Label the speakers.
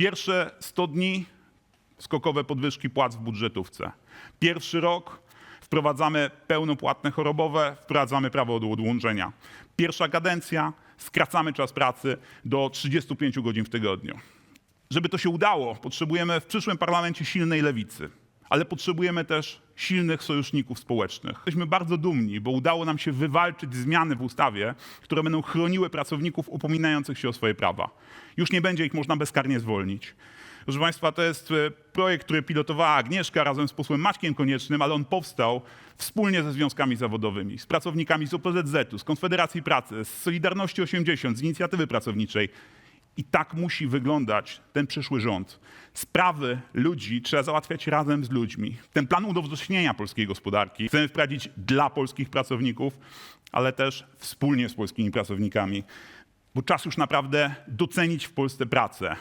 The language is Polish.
Speaker 1: Pierwsze 100 dni skokowe podwyżki płac w budżetówce. Pierwszy rok wprowadzamy pełnopłatne chorobowe, wprowadzamy prawo do odłączenia. Pierwsza kadencja skracamy czas pracy do 35 godzin w tygodniu. Żeby to się udało, potrzebujemy w przyszłym parlamencie silnej lewicy, ale potrzebujemy też silnych sojuszników społecznych. Jesteśmy bardzo dumni, bo udało nam się wywalczyć zmiany w ustawie, które będą chroniły pracowników upominających się o swoje prawa. Już nie będzie ich można bezkarnie zwolnić. Proszę Państwa, to jest e, projekt, który pilotowała Agnieszka razem z posłem Maćkiem Koniecznym, ale on powstał wspólnie ze związkami zawodowymi, z pracownikami z OPZZ-u, z Konfederacji Pracy, z Solidarności 80, z Inicjatywy Pracowniczej. I tak musi wyglądać ten przyszły rząd. Sprawy ludzi trzeba załatwiać razem z ludźmi. Ten plan unowocześnienia polskiej gospodarki chcemy wprowadzić dla polskich pracowników, ale też wspólnie z polskimi pracownikami. Bo czas już naprawdę docenić w Polsce pracę.